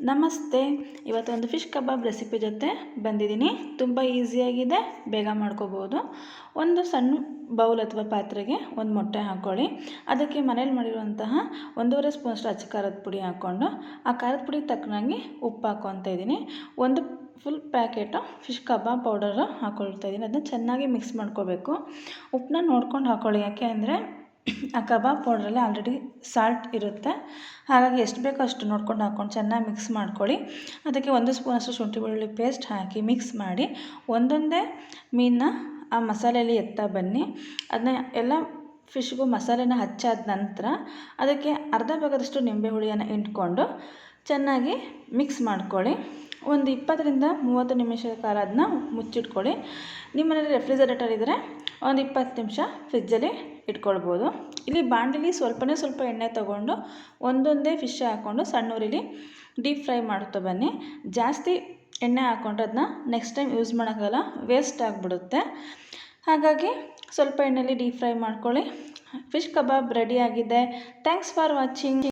ನಮಸ್ತೆ. ಇವತ್ತು ಒಂದು ಫಿಶ್ ಕಬಾಬ್ ರೆಸಿಪಿ ಜೊತೆ ಬಂದಿದ್ದೀನಿ. ತುಂಬ ಈಸಿಯಾಗಿದೆ ಬೇಗ ಮಾಡ್ಕೋಬೋದು. ಒಂದು ಸಣ್ಣ ಬೌಲ್ ಅಥವಾ ಪಾತ್ರೆಗೆ ಒಂದು ಮೊಟ್ಟೆ ಹಾಕ್ಕೊಳ್ಳಿ. ಅದಕ್ಕೆ ಮನೇಲಿ ಮಾಡಿರುವಂತಹ ಒಂದೂವರೆ ಸ್ಪೂನಷ್ಟು ಅಚ್ಚ ಖಾರದ ಪುಡಿ ಹಾಕ್ಕೊಂಡು ಆ ಖಾರದ ಪುಡಿ ತಕ್ಕನಾಗಿ ಉಪ್ಪು ಹಾಕ್ಕೊತ ಇದ್ದೀನಿ. ಒಂದು full packet fish kebab powder ಹಾಕ್ಕೊಳ್ತಾ ಇದ್ದೀನಿ. ಅದನ್ನ ಚೆನ್ನಾಗಿ ಮಿಕ್ಸ್ ಮಾಡ್ಕೋಬೇಕು. ಉಪ್ಪನ್ನ ನೋಡ್ಕೊಂಡು ಹಾಕ್ಕೊಳ್ಳಿ. ಯಾಕೆ ಅಂದರೆ ಆ ಕಬಾಬ್ ಪೌಡ್ರಲ್ಲಿ ಆಲ್ರೆಡಿ ಸಾಲ್ಟ್ ಇರುತ್ತೆ. ಹಾಗಾಗಿ ಎಷ್ಟು ಬೇಕೋ ಅಷ್ಟು ನೋಡ್ಕೊಂಡು ಹಾಕ್ಕೊಂಡು ಚೆನ್ನಾಗಿ ಮಿಕ್ಸ್ ಮಾಡ್ಕೊಳ್ಳಿ. ಅದಕ್ಕೆ ಒಂದು ಸ್ಪೂನಷ್ಟು ಶುಂಠಿ ಬೆಳ್ಳುಳ್ಳಿ ಪೇಸ್ಟ್ ಹಾಕಿ ಮಿಕ್ಸ್ ಮಾಡಿ ಒಂದೊಂದೇ ಮೀನನ್ನ ಆ ಮಸಾಲೆಯಲ್ಲಿ ಎತ್ತಾ ಬನ್ನಿ. ಅದನ್ನ ಎಲ್ಲ ಫಿಶ್ಗೂ ಮಸಾಲೆನ ಹಚ್ಚಾದ ನಂತರ ಅದಕ್ಕೆ ಅರ್ಧ ಭಾಗದಷ್ಟು ನಿಂಬೆ ಹುಳಿಯನ್ನು ಇಟ್ಕೊಂಡು ಚೆನ್ನಾಗಿ ಮಿಕ್ಸ್ ಮಾಡ್ಕೊಳ್ಳಿ. ಒಂದು ಇಪ್ಪತ್ತರಿಂದ ಮೂವತ್ತು ನಿಮಿಷ ಕಾಲ ಅದನ್ನ ಮುಚ್ಚಿಟ್ಕೊಳ್ಳಿ. ನಿಮ್ಮನೇಲಿ ರೆಫ್ರಿಜರೇಟರ್ ಇದ್ದರೆ ಒಂದು ಇಪ್ಪತ್ತು ನಿಮಿಷ ಫ್ರಿಜ್ಜಲ್ಲಿ ಇಟ್ಕೊಳ್ಬೋದು. ಇಲ್ಲಿ ಬಾಂಡಲಿ ಸ್ವಲ್ಪನೇ ಸ್ವಲ್ಪ ಎಣ್ಣೆ ತೊಗೊಂಡು ಒಂದೊಂದೇ ಫಿಶ್ ಹಾಕ್ಕೊಂಡು ಸಣ್ಣ ಉರಿಲಿ ಡೀಪ್ ಫ್ರೈ ಮಾಡ್ತಾ ಬನ್ನಿ. ಜಾಸ್ತಿ ಎಣ್ಣೆ ಹಾಕ್ಕೊಂಡ್ರೆ ಅದನ್ನ ನೆಕ್ಸ್ಟ್ ಟೈಮ್ ಯೂಸ್ ಮಾಡೋಕ್ಕಾಗಲ್ಲ ವೇಸ್ಟ್ ಆಗಿಬಿಡುತ್ತೆ. ಹಾಗಾಗಿ ಸ್ವಲ್ಪ ಎಣ್ಣೆಲಿ ಡೀಪ್ ಫ್ರೈ ಮಾಡ್ಕೊಳ್ಳಿ. ಫಿಶ್ ಕಬಾಬ್ ರೆಡಿ ಆಗಿದೆ. Thanks for watching